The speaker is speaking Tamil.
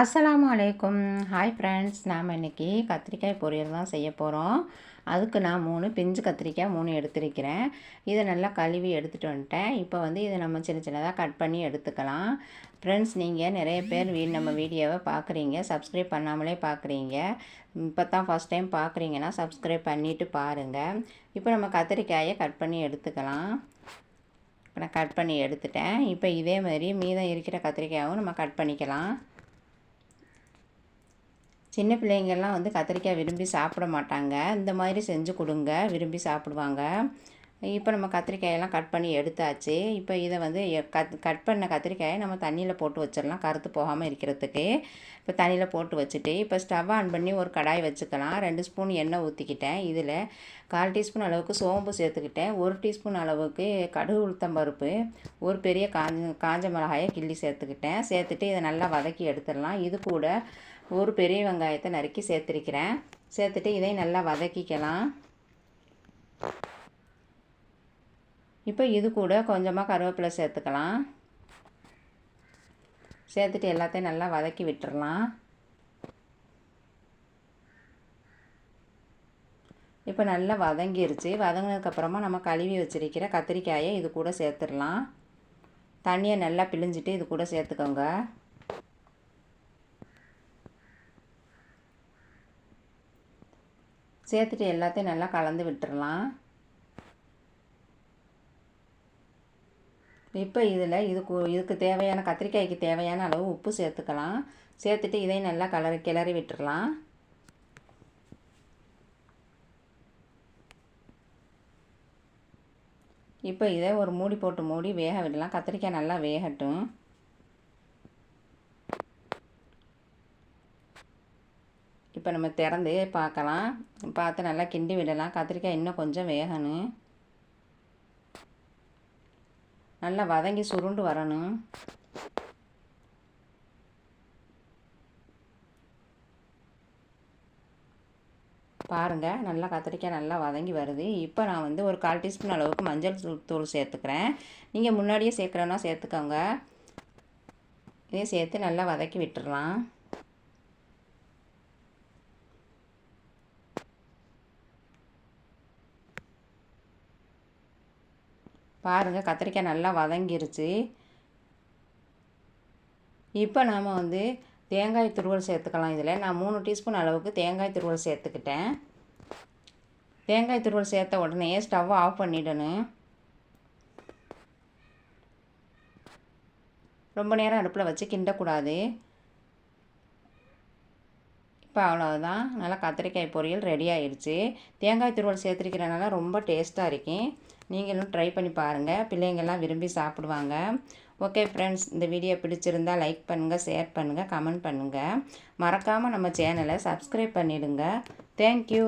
அஸ்லாம் அலைக்கும். ஹாய் ஃப்ரெண்ட்ஸ் நாம் இன்றைக்கி கத்திரிக்காய் பொரியல் தான் செய்ய போகிறோம் அதுக்கு நான் மூணு பிஞ்சு கத்திரிக்காய் மூணு எடுத்திருக்கிறேன். இதை நல்லா கழுவி எடுத்துகிட்டு வந்துட்டேன். இப்போ வந்து இதை நம்ம சின்ன சின்னதாக கட் பண்ணி எடுத்துக்கலாம். ஃப்ரெண்ட்ஸ் நீங்கள் நிறைய பேர் வீ நம்ம வீடியோவை பார்க்குறீங்க. சப்ஸ்கிரைப் பண்ணாமலே பார்க்குறீங்க. இப்போ தான் ஃபஸ்ட் டைம் பார்க்குறீங்கன்னா சப்ஸ்கிரைப் பண்ணிவிட்டு பாருங்கள் இப்போ நம்ம கத்திரிக்காயை கட் பண்ணி எடுத்துக்கலாம். இப்போ நான் கட் பண்ணி எடுத்துட்டேன். இப்போ இதே மாதிரி மீதம் இருக்கிற கத்திரிக்காயும் நம்ம கட் பண்ணிக்கலாம். சின்ன பிள்ளைங்கள்லாம் வந்து கத்திரிக்காய் விரும்பி சாப்பிட மாட்டாங்க. இந்த மாதிரி செஞ்சு கொடுங்க விரும்பி சாப்பிடுவாங்க. இப்போ நம்ம கத்திரிக்காயெல்லாம் கட் பண்ணி எடுத்தாச்சு. இப்போ இதை வந்து கத் கட் பண்ண கத்திரிக்காயை நம்ம தண்ணியில் போட்டு வச்சிடலாம் கருத்து போகாமல் இருக்கிறதுக்கு. இப்போ தண்ணியில் போட்டு வச்சுட்டு இப்போ ஸ்டவ் ஆன் பண்ணி ஒரு கடாய் வச்சுக்கலாம். ரெண்டு ஸ்பூன் எண்ணெய் ஊற்றிக்கிட்டேன் இதில் கால் டீஸ்பூன் அளவுக்கு சோம்பு சேர்த்துக்கிட்டேன். ஒரு டீஸ்பூன் அளவுக்கு கடுகு உளுத்தம் பருப்பு ஒரு பெரிய காஞ்ச காஞ்ச மிளகாயை கிள்ளி சேர்த்துக்கிட்டேன். சேர்த்துட்டு இதை நல்லா வதக்கி எடுத்துடலாம். இது கூட ஒரு பெரிய வெங்காயத்தை நறுக்கி சேர்த்துருக்கிறேன். சேர்த்துட்டு இதை நல்லா வதக்கிக்கலாம். இப்போ இது கூட கொஞ்சமாக கருவேப்பிலை சேர்த்துக்கலாம். சேர்த்துட்டு எல்லாத்தையும் நல்லா வதக்கி விட்டுறலாம். இப்போ நல்லா வதங்கிருச்சு. வதங்கினதுக்கப்புறமா நம்ம கழுவி வச்சிருக்கிற கத்திரிக்காயை இது கூட சேர்த்துடலாம். தண்ணியை நல்லா பிழிஞ்சிட்டு இது கூட சேர்த்துக்கோங்க. சேர்த்துட்டு எல்லாத்தையும் நல்லா கலந்து விட்டுடலாம் இப்போ இதில் இதுக்கு இதுக்கு தேவையான கத்திரிக்காய்க்கு தேவையான அளவு உப்பு சேர்த்துக்கலாம். சேர்த்துட்டு இதையும் நல்லா கலரி கிளறி விட்டுறலாம். இப்போ இதை ஒரு மூடி போட்டு மூடி வேக விடலாம். கத்திரிக்காய் நல்லா வேகட்டும். இப்போ நம்ம திறந்து பார்க்கலாம். பார்த்து நல்லா கிண்டி விடலாம். கத்திரிக்காய் இன்னும் கொஞ்சம் வேகணும். நல்லா வதங்கி சுருண்டு வரணும். பாருங்கள் நல்லா கத்திரிக்காய் நல்லா வதங்கி வருது. இப்போ நான் வந்து ஒரு கால் டீஸ்பூன் அளவுக்கு மஞ்சள் தூள் சேர்த்துக்கிறேன். நீங்கள் முன்னாடியே சேர்க்குறேன்னா சேர்த்துக்கோங்க. இதையும் சேர்த்து நல்லா வதக்கி விட்டுடலாம் பாருங்கள் கத்திரிக்காய் நல்லா வதங்கிருச்சு. இப்போ நாம் வந்து தேங்காய் துருவல் சேர்த்துக்கலாம் இதில். நான் மூணு டீஸ்பூன் அளவுக்கு தேங்காய் துருவல் சேர்த்துக்கிட்டேன். தேங்காய் துருவல் சேர்த்த உடனே ஸ்டவ் ஆஃப் பண்ணிடணும். ரொம்ப நேரம் அடுப்பில் வச்சு கிண்டக்கூடாது. இப்போ அவ்வளோதான் நல்லா கத்திரிக்காய் பொரியல் ரெடி ஆயிடுச்சு தேங்காய் துருவல் சேர்த்துருக்கிறனால ரொம்ப டேஸ்ட்டாக இருக்கும் நீங்களும் ட்ரை பண்ணி பாருங்கள் பிள்ளைங்கள்லாம் விரும்பி சாப்பிடுவாங்க. ஓகே ஃப்ரெண்ட்ஸ் இந்த வீடியோ பிடிச்சிருந்தால் லைக் பண்ணுங்கள் ஷேர் பண்ணுங்கள் கமெண்ட் பண்ணுங்கள் மறக்காமல் நம்ம சேனலை சப்ஸ்கிரைப் பண்ணிவிடுங்க தேங்க்யூ